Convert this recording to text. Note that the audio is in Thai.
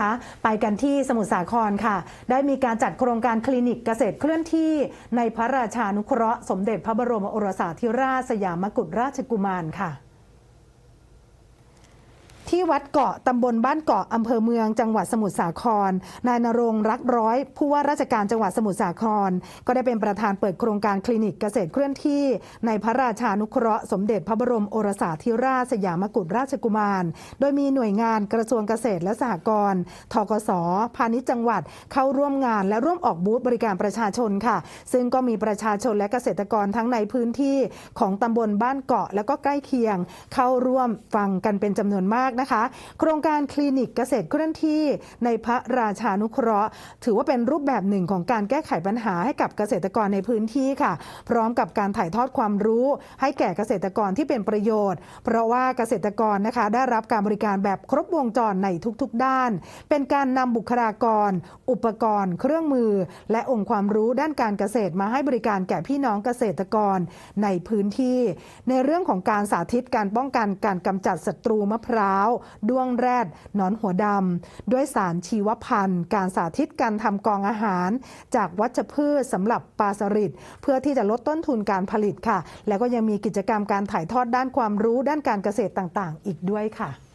คะไปกันที่สมุทรสาครค่ะ ได้มีการจัดโครงการคลินิกเกษตรเคลื่อนที่ ในพระราชานุเคราะห์สมเด็จพระบรมโอรสาธิราชสยามกุฎราชกุมารค่ะ ที่วัดเกาะตำบลบ้านเกาะอำเภอเมืองจังหวัดสมุทรสาคร นายนรงรักร้อย ผู้ว่าราชการจังหวัดสมุทรสาคร ก็ได้เป็นประธานเปิดโครงการคลินิกเกษตรเคลื่อนที่ ในพระราชานุเคราะห์สมเด็จพระบรมโอรสาธิราชสยามกุฎราชกุมาร โดยมีหน่วยงานกระทรวงเกษตรและสหกรณ์ทกสพาณิชย์จังหวัดเข้าร่วมงานและร่วมออกบูธบริการประชาชนค่ะ ซึ่งก็มีประชาชนและเกษตรกรทั้งในพื้นที่ของตำบลบ้านเกาะและก็ใกล้เคียง เข้าร่วมฟังกันเป็นจำนวนมากนะคะ โครงการคลินิกเกษตรเคลื่อนที่ในพระราชานุเคราะห์ ถือว่าเป็นรูปแบบหนึ่งของการแก้ไขปัญหาให้กับเกษตรกรในพื้นที่ค่ะ พร้อมกับการถ่ายทอดความรู้ ให้แก่เกษตรกรที่เป็นประโยชน์ เพราะว่าเกษตรกรนะคะได้รับการบริการแบบครบวงจรในทุกๆ ด้าน เป็นการนำบุคลากร อุปกรณ์ เครื่องมือ และองค์ความรู้ด้านการเกษตรมาให้บริการแก่พี่น้องเกษตรกรในพื้นที่ ในเรื่องของการสาธิตการป้องกันการกำจัดศัตรูมะพร้าวด้วงแรดหนอนหัวดำด้วยสารชีวพันธุ์ การสาธิตการทำกองอาหาร จากวัชพืชสำหรับปลาสลิดเพื่อที่จะลดต้นทุนการผลิตค่ะ แล้วก็ยังมีกิจกรรมการถ่ายทอดด้านความรู้ด้านการเกษตรต่างๆ อีกด้วยค่ะ